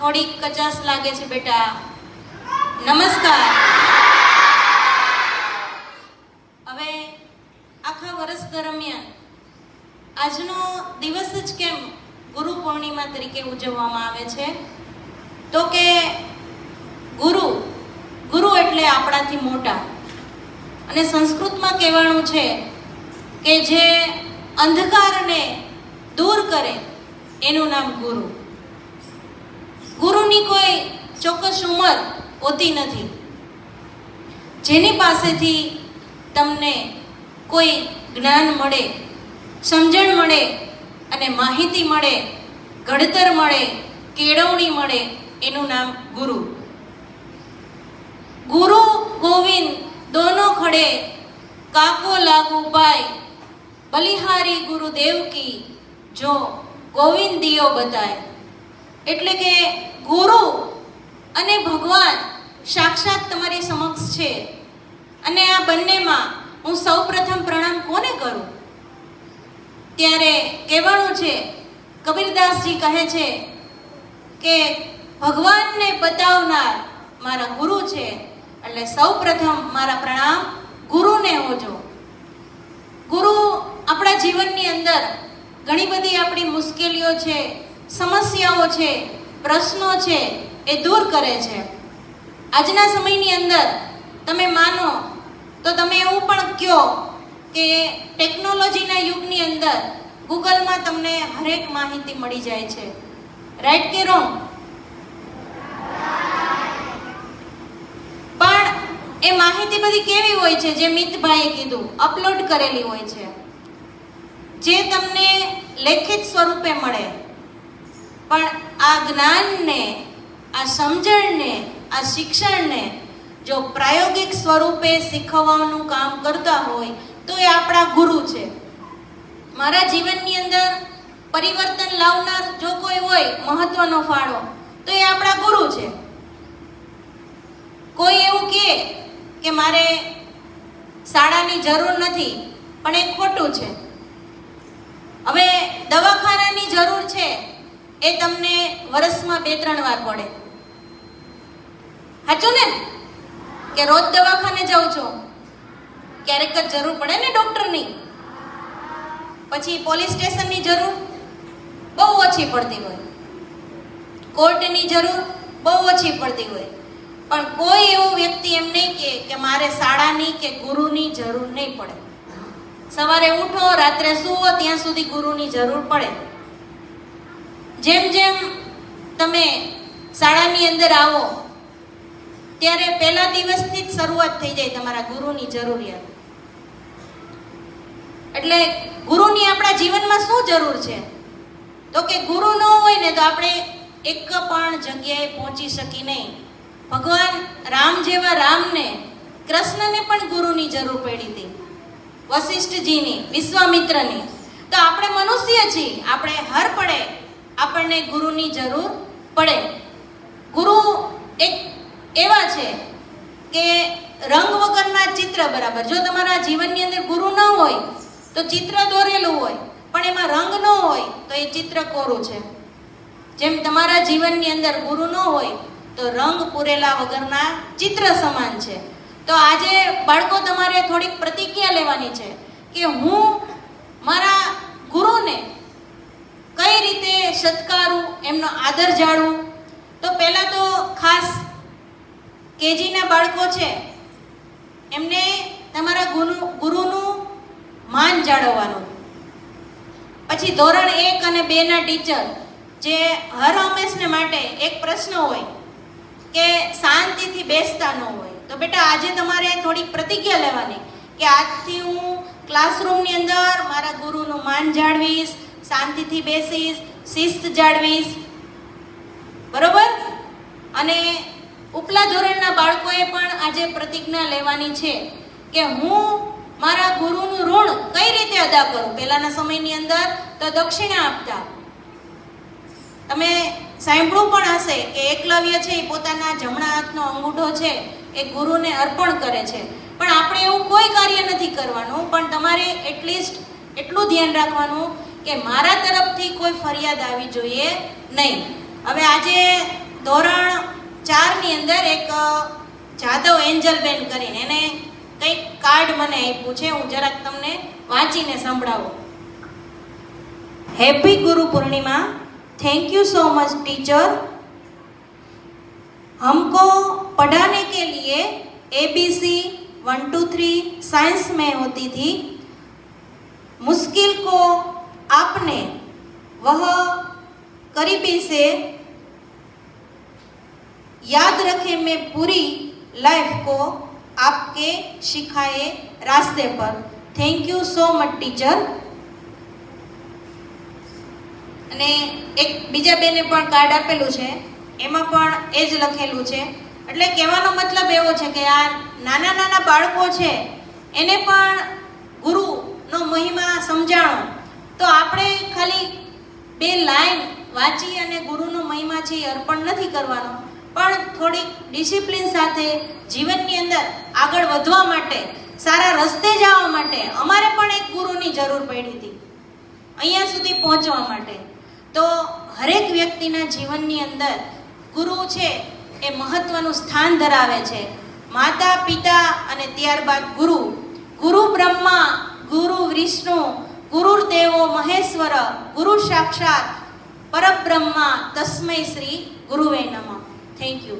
થોડીક કચાસ લાગે છે બેટા. નમસ્કાર. હવે આખા વર્ષ દરમિયાન આજનો દિવસ જ કેમ ગુરુ પૂર્ણિમા તરીકે ઉજવવામાં આવે છે? તો કે ગુરુ ગુરુ એટલે આપણાથી મોટા. અને સંસ્કૃતમાં કહેવાનું છે કે જે અંધકારને દૂર કરે, એનું નામ ગુરુ. ગુરુની કોઈ ચોક્કસ ઉંમર હોતી નથી. જેની પાસેથી તમને કોઈ જ્ઞાન મળે, સમજણ મળે અને માહિતી મળે, ઘડતર મળે, કેળવણી મળે, એનું નામ ગુરુ. ગુરુ ગોવિંદ દોનો ખડે, કાકો લાગુ પાય બલિહારી ગુરુદેવ કી, જો ગોવિંદ દિયો બતાય. એટલે કે ગુરુ અને ભગવાન સાક્ષાત તમારી સમક્ષ છે. અને આ બંનેમાં હું સૌપ્રથમ પ્રણામ કોને કરું? ત્યારે કહેવાનું છે, કબીરદાસજી કહે છે કે, ભગવાનને બતાવનાર મારા ગુરુ છે, એટલે સૌપ્રથમ મારા પ્રણામ ગુરુને હોજો ગુરુ આપણા જીવનની અંદર ઘણી બધી આપણી મુશ્કેલીઓ છે સમસ્યાઓ છે, પ્રશ્નો છે, એ દૂર કરે છે. આજના સમયની અંદર તમે માનો તો તમે એવું પણ કહો કે ટેકનોલોજીના યુગની અંદર ગૂગલમાં તમને હરેક માહિતી મળી જાય છે. રાઈટ કે રોંગ પણ એ માહિતી બધી કેવી હોય છે જે મિતભાઈએ કીધું, અપલોડ કરેલી હોય છે. જે તમને લેખિત સ્વરૂપે મળે. પણ આ જ્ઞાનને, આ સમજણને, આ શિક્ષણને જો પ્રાયોગિક સ્વરૂપે શીખવવાનું કામ કરતા હોય, તો એ આપણા ગુરુ છે. મારા જીવનની અંદર પરિવર્તન લાવનાર જો કોઈ હોય મહત્વનો ફાળો, તો એ આપણા ગુરુ છે. કોઈ એવું કહે કે મારે શાળાની જરૂર નથી, પણ એ ખોટું છે. હવે દવાખાનાની જરૂર છે એ તમને વર્ષમાં બે ત્રણ વાર પડે. સાચું ને? કે રોજ દવાખાને જાઉં છો? ક્યારેક જ જરૂર પડે ને ડૉક્ટરની? પછી પોલીસ સ્ટેશનની જરૂર? બહુ ઓછી પડતી હોય. કોર્ટની જરૂર? બહુ ઓછી પડતી હોય. પણ કોઈ એવું વ્યક્તિ એમ નહીં કે કે મારે શાળાની કે ગુરુની જરૂર નહીં પડે. સવારે ઉઠો, રાત્રે સુવો, ત્યાં સુધી ગુરુની જરૂર પડે. જેમ જેમ તમે શાળાની અંદર આવો, ત્યારે પહેલા દિવસથી જ શરૂઆત થઈ જાય તમારા ગુરુની જરૂરિયાત. એટલે ગુરુની આપણા જીવનમાં શું જરૂર છે? તો કે ગુરુ ન હોય ને તો આપણે એક પણ જગ્યાએ પહોંચી શકી નહીં. ભગવાન રામ જેવા રામને કૃષ્ણને પણ ગુરુની જરૂર પડી હતી. વશિષ્ઠજીની, વિશ્વામિત્રની. તો આપણે મનુષ્ય છીએ, આપણે હર પડે આપણને ગુરુની જરૂર પડે. ગુરુ એક એવા છે કે રંગ વગરના ચિત્ર બરાબર. જો તમારા જીવનની અંદર ગુરુ ન હોય, તો ચિત્ર દોરેલું હોય, પણ એમાં રંગ ન હોય, તો એ ચિત્ર કોરું છે? જેમ તમારા જીવનની અંદર ગુરુ ન હોય, તો રંગ પૂરેલા વગરના ચિત્ર સમાન છે. તો આજે બાળકો તમારે થોડીક પ્રતિક્રિયા લેવાની છે કે હું મારા ગુરુને રીતે સત્કારું, એમનો આદર જાળવું. તો પહેલાં તો ખાસ કેજીના બાળકો છે, એમને તમારા ગુરુ, ગુરુનું માન જાળવવાનું. પછી ધોરણ એક અને બેના ટીચર, જે હર હંમેશને માટે એક પ્રશ્ન હોય કે શાંતિથી બેસતા ન હોય. તો બેટા, આજે તમારે થોડીક પ્રતિજ્ઞા લેવાની કે આજથી હું ક્લાસરૂમની અંદર મારા ગુરુનું માન જાળવીશ, શાંતિથી બેસીશ શિસ્ત જાળવીશ. બરોબર? અને ઉપલા ધોરણના બાળકોએ પણ આજે પ્રતિજ્ઞા લેવાની છે કે હું મારા ગુરુનું ઋણ કઈ રીતે અદા કરું? પહેલાના સમયની અંદર તો દક્ષિણા આપતા. તમે સાંભળ્યું પણ હશે કે એકલવ્ય છે એ પોતાના જમણા હાથનો અંગૂઠો છે, એ ગુરુને અર્પણ કરે છે. પણ આપણે એવું કોઈ કાર્ય નથી કરવાનું, પણ તમારે એટલીસ્ટ એટલું ધ્યાન રાખવાનું કે મારા તરફથી કોઈ ફરિયાદ આવી જોઈએ નહીં હવે આજે ધોરણ ચારની અંદર એક અ, જાદવ એન્જલબેન કરીને એને કંઈક કાર્ડ મને આપ્યું છે હું જરાક તમને વાંચીને સંભળાવું happy Guru Purnima thank you so much teacher हमको पढ़ाने के लिए A B C one two three science में होती थी मुश्किल को आपने वह करीबी से याद रखे मैं पूरी लाइफ को आपके सिखाए रास्ते पर thank you so much teacher અને એક બીજા બેને પણ કાર્ડ આપેલું છે એમાં પણ એ જ લખેલું છે એટલે કહેવાનો મતલબ એવો છે કે આ નાના નાના બાળકો છે એને પણ ગુરુનો મહિમા સમજાણો તો આપણે ખાલી બે લાઈન વાંચી અને ગુરુનો મહિમા છે એ અર્પણ નથી કરવાનો. પણ થોડીક ડિસિપ્લિન સાથે જીવનની અંદર આગળ વધવા માટે, સારા રસ્તે જવા માટે અમારે પણ એક ગુરુની જરૂર પડી હતી. અહીંયા સુધી પહોંચવા માટે. તો હરેક વ્યક્તિના જીવનની અંદર ગુરુ છે એ મહત્વનું સ્થાન ધરાવે છે. માતા, પિતા અને ત્યારબાદ ગુરુ. ગુરુ બ્રહ્મા, ગુરુ વિષ્ણુ ગુરુદેવો મહેશ્વર ગુરુ સાક્ષાત પરબ્રહ્મા તસ્મય શ્રી ગુરુવે નમઃ. Thank you